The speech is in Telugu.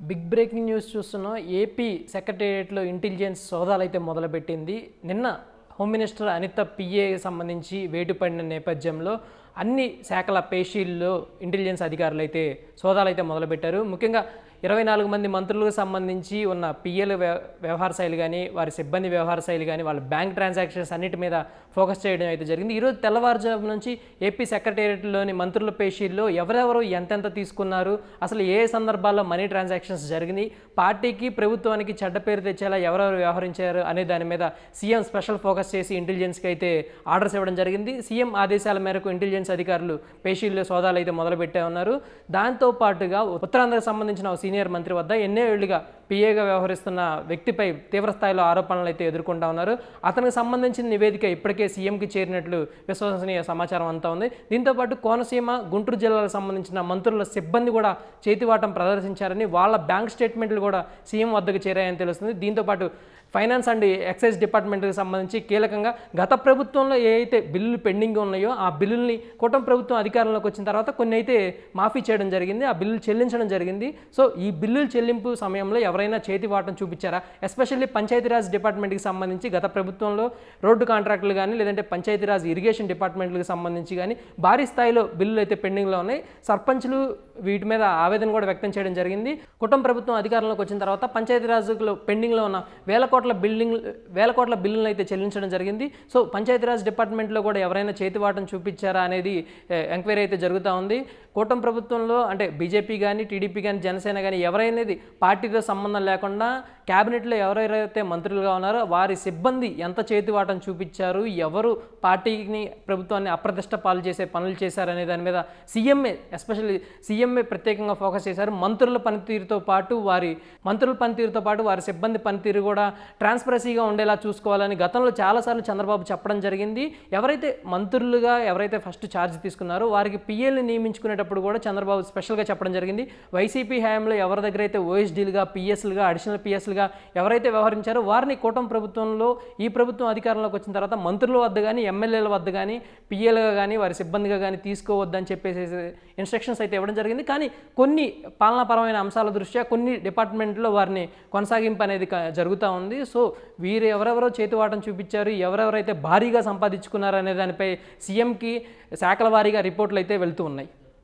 బిగ్ బ్రేకింగ్ న్యూస్ చూస్తున్నాం ఏపీ సెక్రటేరియట్లో ఇంటెలిజెన్స్ సోదాలు అయితే మొదలుపెట్టింది. నిన్న హోమ్ మినిస్టర్ అనిత పిఏకి సంబంధించి వేటుపడిన నేపథ్యంలో అన్ని శాఖల పేషీల్లో ఇంటెలిజెన్స్ అధికారులు అయితే సోదాలు అయితే మొదలుపెట్టారు. ముఖ్యంగా ఇరవై నాలుగు మంది మంత్రులకు సంబంధించి ఉన్న పిఎల్ వ్యవహార శైలి కానీ వారి సిబ్బంది వ్యవహార శైలి కానీ వాళ్ళ బ్యాంక్ ట్రాన్సాక్షన్స్ అన్నిటి మీద ఫోకస్ చేయడం అయితే జరిగింది. ఈరోజు తెల్లవారుజాము నుంచి ఏపీ సెక్రటేరియట్లోని మంత్రుల పేషీల్లో ఎవరెవరు ఎంతెంత తీసుకున్నారు అసలు ఏ సందర్భాల్లో మనీ ట్రాన్సాక్షన్స్ జరిగినాయి పార్టీకి ప్రభుత్వానికి చెడ్డ పేరు తెచ్చేలా ఎవరెవరు వ్యవహరించారు అనే దాని మీద సీఎం స్పెషల్ ఫోకస్ చేసి ఇంటెలిజెన్స్కి అయితే ఆర్డర్స్ ఇవ్వడం జరిగింది. సీఎం ఆదేశాల మేరకు ఇంటెలిజెన్స్ అధికారులు పేషీల్లో సోదాలు అయితే మొదలుపెట్టే ఉన్నారు దాంతో పాటుగా ఉత్తరాంధ్రకు సంబంధించిన సీనియర్ మంత్రి వద్ద ఎన్నో ఏళ్లుగా పిఏగా వ్యవహరిస్తున్న వ్యక్తిపై తీవ్రస్థాయిలో ఆరోపణలు అయితే ఎదుర్కొంటా ఉన్నారు. అతనికి సంబంధించిన నివేదిక ఇప్పటికే సీఎంకి చేరినట్లు విశ్వసనీయ సమాచారం అంతా ఉంది. దీంతోపాటు కోనసీమ గుంటూరు జిల్లాలకు సంబంధించిన మంత్రుల సిబ్బంది కూడా చేతివాటం ప్రదర్శించారని వాళ్ళ బ్యాంక్ స్టేట్మెంట్లు కూడా సీఎం వద్దకు చేరాయని తెలుస్తుంది. దీంతోపాటు ఫైనాన్స్ అండ్ ఎక్సైజ్ డిపార్ట్మెంట్కి సంబంధించి కీలకంగా గత ప్రభుత్వంలో ఏ అయితే బిల్లులు పెండింగ్ ఉన్నాయో ఆ బిల్లుల్ని కూటమి ప్రభుత్వం అధికారంలోకి వచ్చిన తర్వాత కొన్ని అయితే మాఫీ చేయడం జరిగింది. ఆ బిల్లులు చెల్లించడం జరిగింది. సో ఈ బిల్లులు చెల్లింపు సమయంలో ఎవరు ఎవరైనా చేతి వాటం చూపించారా? ఎస్పెషల్లీ పంచాయతీరాజ్ డిపార్ట్మెంట్కి సంబంధించి గత ప్రభుత్వంలో రోడ్డు కాంట్రాక్టులు కానీ లేదంటే పంచాయతీరాజ్ ఇరిగేషన్ డిపార్ట్మెంట్లకు సంబంధించి కానీ భారీ స్థాయిలో బిల్లులు అయితే పెండింగ్లో ఉన్నాయి. సర్పంచ్లు వీటి మీద ఆవేదన కూడా వ్యక్తం చేయడం జరిగింది. కుటుంబ ప్రభుత్వం అధికారంలోకి వచ్చిన తర్వాత పంచాయతీరాజ్లో పెండింగ్లో ఉన్న వేల కోట్ల బిల్డింగ్ వేల కోట్ల బిల్లులను అయితే చెల్లించడం జరిగింది. సో పంచాయతీరాజ్ డిపార్ట్మెంట్లో కూడా ఎవరైనా చేతివాటం చూపించారా అనేది ఎంక్వైరీ అయితే జరుగుతూ ఉంది. కూటమి ప్రభుత్వంలో అంటే బీజేపీ కానీ టీడీపీ కానీ జనసేన కానీ ఎవరైనది పార్టీతో సంబంధం లేకుండా క్యాబినెట్లో ఎవరెవరైతే మంత్రులుగా ఉన్నారో వారి సిబ్బంది ఎంత చేతివాటం చూపించారు ఎవరు పార్టీని ప్రభుత్వాన్ని అప్రతిష్ట పాలు చేసే పనులు చేశారనే దాని మీద సీఎంఏ ఎస్పెషల్లీ సీఎం సీఎంఏ ప్రత్యేకంగా ఫోకస్ చేశారు. మంత్రుల పనితీరుతో పాటు వారి మంత్రుల పనితీరుతో పాటు వారి సిబ్బంది పనితీరు కూడా ట్రాన్స్పరసీగా ఉండేలా చూసుకోవాలని గతంలో చాలాసార్లు చంద్రబాబు చెప్పడం జరిగింది. ఎవరైతే మంత్రులుగా ఎవరైతే ఫస్ట్ ఛార్జ్ తీసుకున్నారో వారికి పిఎల్ని నియమించుకునేటప్పుడు కూడా చంద్రబాబు స్పెషల్గా చెప్పడం జరిగింది. వైసీపీ హయాంలో ఎవరి దగ్గర అయితే ఓఎస్డీలుగా పిఎస్లుగా అడిషనల్ పిఎస్లుగా ఎవరైతే వ్యవహరించారో వారిని కూటమి ప్రభుత్వంలో ఈ ప్రభుత్వం అధికారంలోకి వచ్చిన తర్వాత మంత్రుల వద్ద కానీ ఎమ్మెల్యేల వద్ద కానీ పిఎల్గా కానీ వారి సిబ్బందిగా కానీ తీసుకోవద్దని చెప్పేసి ఇన్స్ట్రక్షన్స్ అయితే ఇవ్వడం జరిగింది. కానీ కొన్ని పాలనాపరమైన అంశాల దృష్ట్యా కొన్ని డిపార్ట్మెంట్లో వారిని కొనసాగింపు అనేది జరుగుతూ ఉంది. సో వీరు ఎవరెవరో చేతివాటం చూపించారు ఎవరెవరైతే భారీగా సంపాదించుకున్నారు అనే దానిపై సీఎంకి శాఖల వారీగా రిపోర్ట్లు అయితే వెళ్తూ ఉన్నాయి.